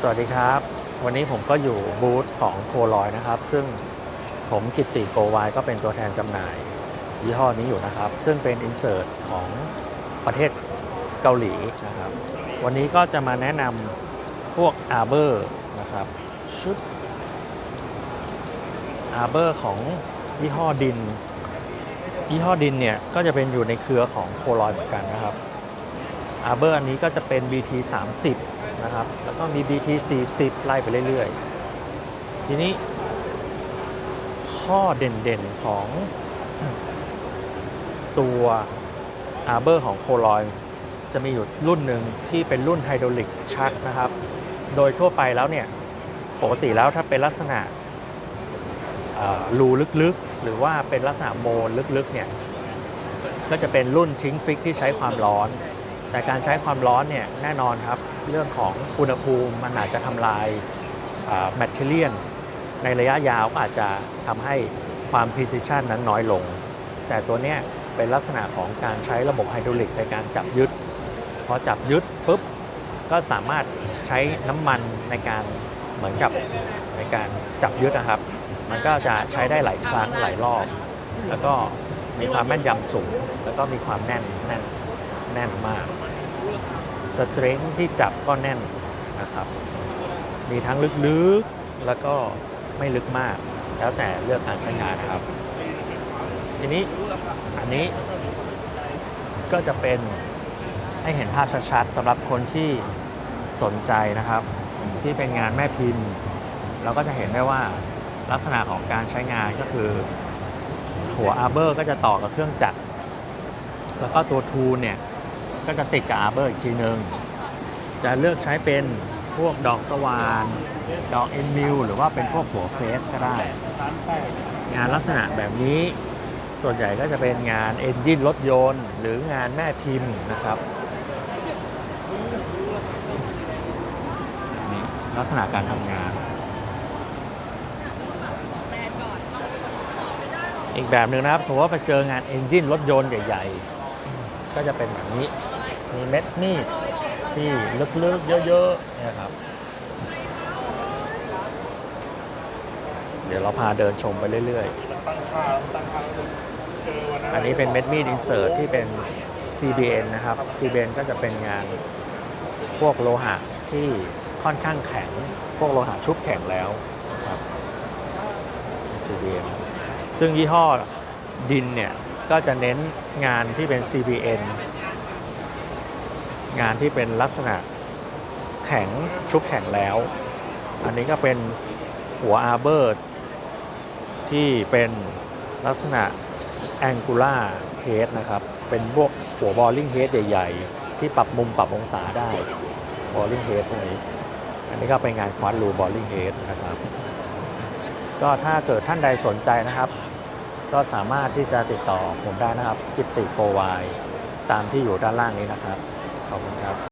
สวัสดีครับ วันนี้ผมก็อยู่บูธของโคลอยนะครับ ซึ่งผมกิตติโกวายก็เป็นตัวแทนจำหน่าย ยี่ห้อนี้อยู่นะครับ ซึ่งเป็นอินเสิร์ตของประเทศเกาหลีนะครับ วันนี้ก็จะมาแนะนำพวกอาร์เบอร์นะครับชุดอาร์เบอร์ของยี่ห้อดิน ยี่ห้อดินเนี่ย ก็จะเป็นอยู่ในเครือของโคลอยเหมือนกันนะครับ อาร์เบอร์อันนี้ก็จะเป็น BT 30นะครับ แล้วก็มี BT 40ไล่ไปเรื่อยๆ ทีนี้ ข้อเด่นๆของตัวอาร์เบอร์ของโคลอยจะมีอยู่รุ่นหนึ่งที่เป็นรุ่นไฮดรอลิกชักนะครับ โดยทั่วไปแล้วเนี่ย ปกติแล้วถ้าเป็นลักษณะรูลึกๆ หรือว่าเป็นลักษณะโมนลึกๆเนี่ย ก็จะเป็นรุ่นชิงฟิกที่ใช้ความร้อน แต่การใช้ความร้อนเนี่ยแน่นอนครับ เรื่องของอุณหภูมิมันอาจจะทำลายแมทเทเรียนในระยะยาวอาจจะทำให้ความ precision นั้นน้อยลง แต่ตัวเนี้ยเป็นลักษณะของการใช้ระบบไฮดรอลิกในการจับยึด พอจับยึดปุ๊บ ก็สามารถใช้น้ำมันในการเหมือนกับในการจับยึดนะครับ มันก็จะใช้ได้หลายครั้งหลายรอบ แล้วก็มีความแม่นยำสูง แล้วก็มีความแน่นแน่นแน่นมาก สเตรนท์ที่จับก็แน่นนะครับ มีทั้งลึกๆ แล้วก็ไม่ลึกมาก แล้วแต่เลือกการใช้งานนะครับ ทีนี้อันนี้ก็จะเป็นให้เห็นภาพชัดๆสำหรับคนที่สนใจนะครับ ที่เป็นงานแม่พิมพ์ เราก็จะเห็นได้ว่าลักษณะของการใช้งานก็คือ หัวอาร์เบอร์ก็จะต่อกับเครื่องจักรแล้วก็ตัวทูเนี่ย ก็จะติดกับอาร์เบอร์อีกทีหนึ่งจะเลือกใช้เป็นพวกดอกสว่าน ดอกเอ็นมิลหรือว่าเป็นพวกหัวเฟสก็ได้ งานลักษณะแบบนี้ส่วนใหญ่ก็จะเป็นงานเอนจินรถยนต์ หรืองานแม่พิมพ์นะครับนี่ลักษณะการทำงาน อีกแบบหนึ่งนะครับ สมมติว่าไปเจองานเอนจินรถยนต์ใหญ่ ๆ ก็จะเป็นแบบนี้ มีเม็ดมีดที่ลึกๆเยอะๆเนี่ยครับ เดี๋ยวเราพาเดินชมไปเรื่อยๆ อันนี้เป็นเม็ดมีดอินเสิร์ตที่เป็น CBN นะครับ CBN ก็จะเป็นงานพวกโลหะที่ค่อนข้างแข็ง พวกโลหะชุบแข็งแล้วนะครับ CBN ซึ่งยี่ห้อดินเนี่ย ก็จะเน้นงานที่เป็น CBN งานที่เป็นลักษณะแข็งชุบแข็งแล้ว อันนี้ก็เป็นหัวอาร์เบอร์ที่เป็นลักษณะ Angular Head นะครับ เป็นพวกหัว Boring Head ใหญ่ ๆ ที่ปรับมุมปรับองศาได้ Boring Head พวกนี้ อันนี้ก็เป็นงานคว a ดรู Boring Head นะครับ ก็ถ้าเกิดท่านใดสนใจนะครับ ก็สามารถที่จะติดต่อผมได้นะครับ กิตติโกวายตามที่อยู่ด้านล่างนี้นะครับ ขอบคุณครับ